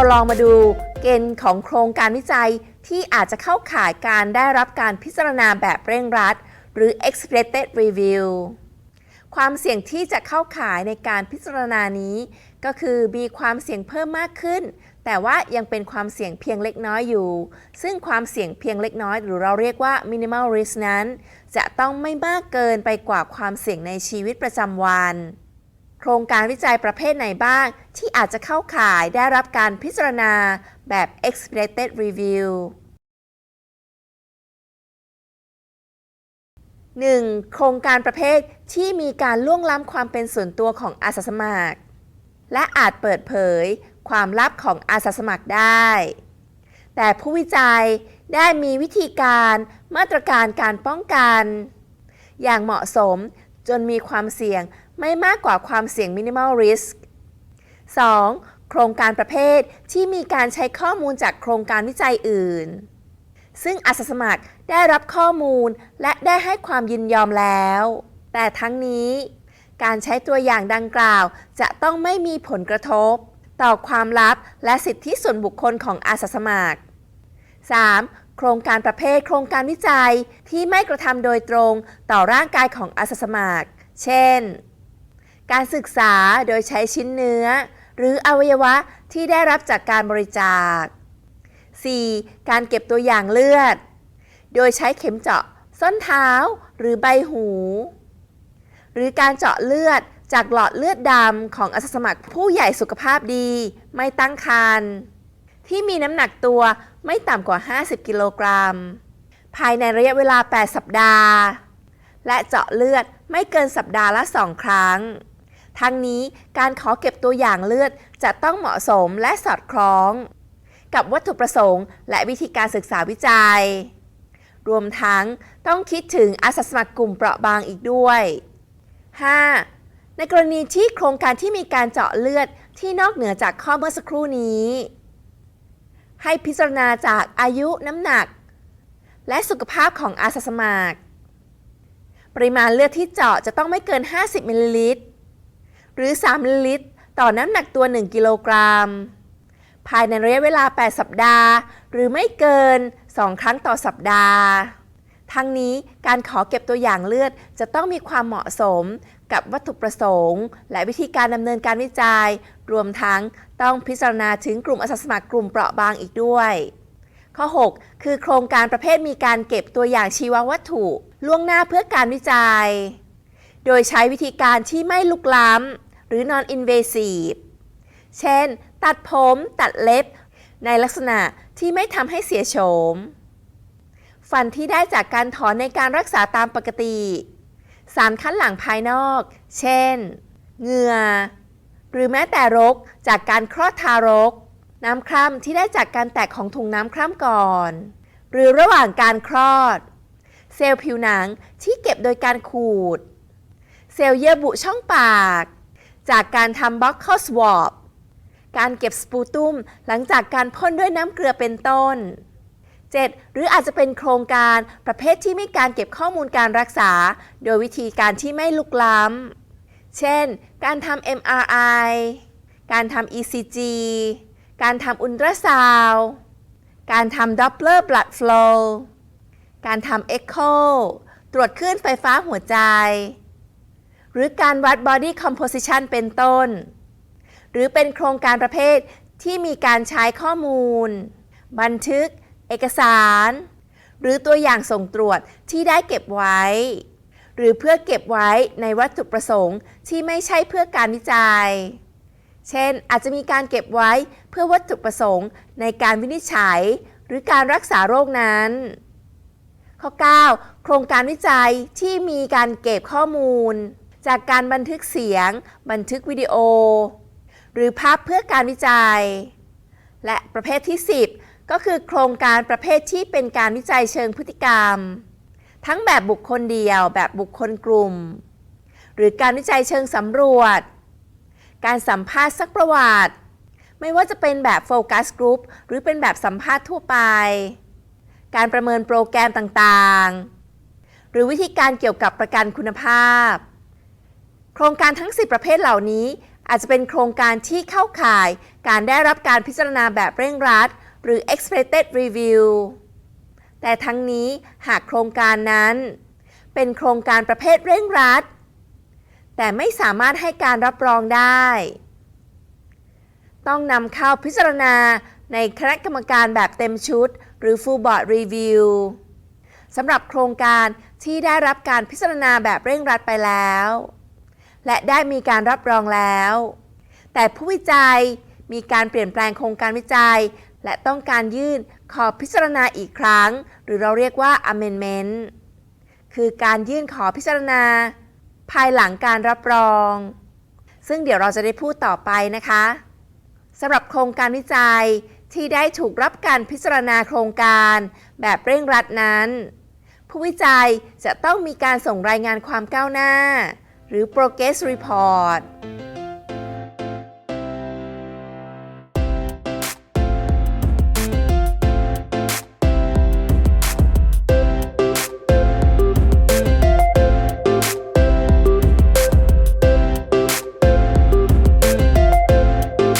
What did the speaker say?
เราลองมาดูเกณฑ์ของโครงการวิจัยที่อาจจะเข้าข่ายการได้รับการพิจารณาแบบเร่งรัด หรือ expedited review ความเสี่ยงที่จะเข้าข่ายในการพิจารณานี้ ก็คือมีความเสี่ยงเพิ่มมากขึ้น แต่ว่ายังเป็นความเสี่ยงเพียงเล็กน้อยอยู่ ซึ่งความเสี่ยงเพียงเล็กน้อย หรือเราเรียกว่า minimal risk นั้น จะต้องไม่มากเกินไปกว่าความเสี่ยงในชีวิตประจำวัน โครงการวิจัยประเภทไหนบ้าง ที่อาจจะเข้าข่ายได้รับการพิจารณาแบบ expedited review 1. โครงการประเภทที่มีการล่วงล้ำความเป็นส่วนตัวของอาสาสมัคร และอาจเปิดเผยความลับของอาสาสมัครได้ แต่ผู้วิจัยได้มีวิธีการมาตรการการป้องกัน อย่างเหมาะสมจนมีความเสี่ยง ไม่มากกว่าความเสี่ยง minimal risk 2. โครงการประเภทที่มีการใช้ข้อมูลจากโครงการวิจัยอื่น ซึ่งอาสาสมัครได้รับข้อมูลและได้ให้ความยินยอมแล้ว แต่ทั้งนี้ การใช้ตัวอย่างดังกล่าวจะต้องไม่มีผลกระทบ ต่อความลับและสิทธิส่วนบุคคลของอาสาสมัคร 3. โครงการประเภทโครงการวิจัยที่ไม่กระทำโดยตรงต่อร่างกายของอาสาสมัคร เช่น การศึกษาโดยใช้ชิ้นเนื้อ หรืออวัยวะที่ได้รับจากการบริจาค 4. การเก็บตัวอย่างเลือด โดยใช้เข็มเจาะส้นเท้าหรือใบหู หรือการเจาะเลือดจากหลอดเลือดดำของอาสาสมัครผู้ใหญ่สุขภาพดีไม่ตั้งครรภ์ที่มีน้ำหนักตัวไม่ต่ำกว่า 50 กิโลกรัม ภายในระยะเวลา 8 สัปดาห์ และเจาะเลือดไม่เกินสัปดาห์ละ 2 ครั้ง ทั้งนี้การขอเก็บตัวอย่างเลือดจะต้องเหมาะสมและสอดคล้อง กับวัตถุประสงค์ และวิธีการศึกษาวิจัย รวมทั้งต้องคิดถึงอาสาสมัครกลุ่มเปราะบางอีกด้วย 5. ในกรณีที่โครงการที่มีการเจาะเลือดที่นอกเหนือจากข้อเมื่อสักครู่นี้ ให้พิจารณาจากอายุน้ำหนัก และสุขภาพของอาสาสมัคร ปริมาณเลือดที่เจาะจะต้องไม่เกิน 50มิลลิลิตร หรือ3มิลลิลิตร ต่อน้ำหนักตัว 1 กิโลกรัม ภายในระยะเวลา 8 สัปดาห์ หรือไม่เกิน 2 ครั้งต่อสัปดาห์ ทั้งนี้การขอเก็บตัวอย่างเลือดจะต้องมีความเหมาะสมกับวัตถุประสงค์ และวิธีการดำเนินการวิจัย รวมทั้งต้องพิจารณาถึงกลุ่มอาสาสมัครกลุ่มเปราะบางอีกด้วย ข้อ 6 คือโครงการประเภทมีการเก็บตัวอย่างชีววัตถุ ล่วงหน้าเพื่อการวิจัย โดยใช้วิธีการที่ไม่ลุกล้ำ หรือ non invasive เช่น ตัดผมตัดเล็บ ในลักษณะที่ไม่ทำให้เสียโฉม ฟันที่ได้จากการถอนในการรักษาตามปกติ สารคัดหลังภายนอก เช่น เหงื่อ หรือแม้แต่รกจากการคลอดทารก น้ำคร่ำที่ได้จากการแตกของถุงน้ำคร่ำก่อน หรือระหว่างการคลอด เซลล์ผิวหนังที่เก็บโดยการขูด เซลล์เยื่อบุช่องปาก จากการทำบล็อกเข้าสวอปการเก็บสปูตุมหลังจากการพ่นด้วยน้ำเกลือเป็นต้น 7. หรืออาจจะเป็นโครงการประเภทที่มีการเก็บข้อมูลการรักษา โดยวิธีการที่ไม่ลุกล้ำ เช่น การทำ MRI การทำ ECG การทำอุลตราซาวการทำ Doppler blood flow การทำ Echo ตรวจคลื่นไฟฟ้าหัวใจ หรือการวัด Body Composition เป็นต้น หรือเป็นโครงการประเภทที่มีการใช้ข้อมูล บันทึก เอกสาร หรือตัวอย่างส่งตรวจที่ได้เก็บไว้ หรือเพื่อเก็บไว้ในวัตถุประสงค์ที่ไม่ใช่เพื่อการวิจัย เช่น อาจจะมีการเก็บไว้เพื่อวัตถุประสงค์ในการวินิจฉัย หรือการรักษาโรคนั้น ข้อ 9 โครงการวิจัยที่มีการเก็บข้อมูล จากการบันทึกเสียง บันทึกวิดีโอ หรือภาพเพื่อการวิจัย และประเภทที่ 10 ก็คือโครงการประเภทที่เป็นการวิจัยเชิงพฤติกรรม ทั้งแบบบุคคลเดียว แบบบุคคลกลุ่ม หรือการวิจัยเชิงสำรวจ การสัมภาษณ์ซักประวัติ ไม่ว่าจะเป็นแบบโฟกัสกรุ๊ปหรือเป็นแบบสัมภาษณ์ทั่วไป การประเมินโปรแกรมต่างๆ หรือวิธีการเกี่ยวกับประกันคุณภาพ ครงการทั้ง 10 ประเภทเหล่านี้ อาจจะเป็นโครงการที่เข้าข่าย การได้รับการพิจารณาแบบเร่งรัด หรือ expected review แต่ทั้งนี้หากโครงการนั้น เป็นโครงการประเภทเร่งรัด แต่ไม่สามารถให้การรับรองได้ ต้องนำเข้าพิจารณาในคณะกรรมการแบบเต็มชุด หรือ full board review สำหรับโครงการที่ได้รับการพิจารณาแบบเร่งรัดไปแล้ว และได้มีการรับรองแล้ว แต่ผู้วิจัยมีการเปลี่ยนแปลงโครงการวิจัย และต้องการยื่นขอพิจารณาอีกครั้ง หรือเราเรียกว่า amendment คือการยื่นขอพิจารณา ภายหลังการรับรอง ซึ่งเดี๋ยวเราจะได้พูดต่อไปนะคะสำหรับโครงการวิจัยที่ได้ถูกรับการพิจารณาโครงการแบบเร่งรัดนั้น ผู้วิจัยจะต้องมีการส่งรายงานความก้าวหน้า หรือ progress report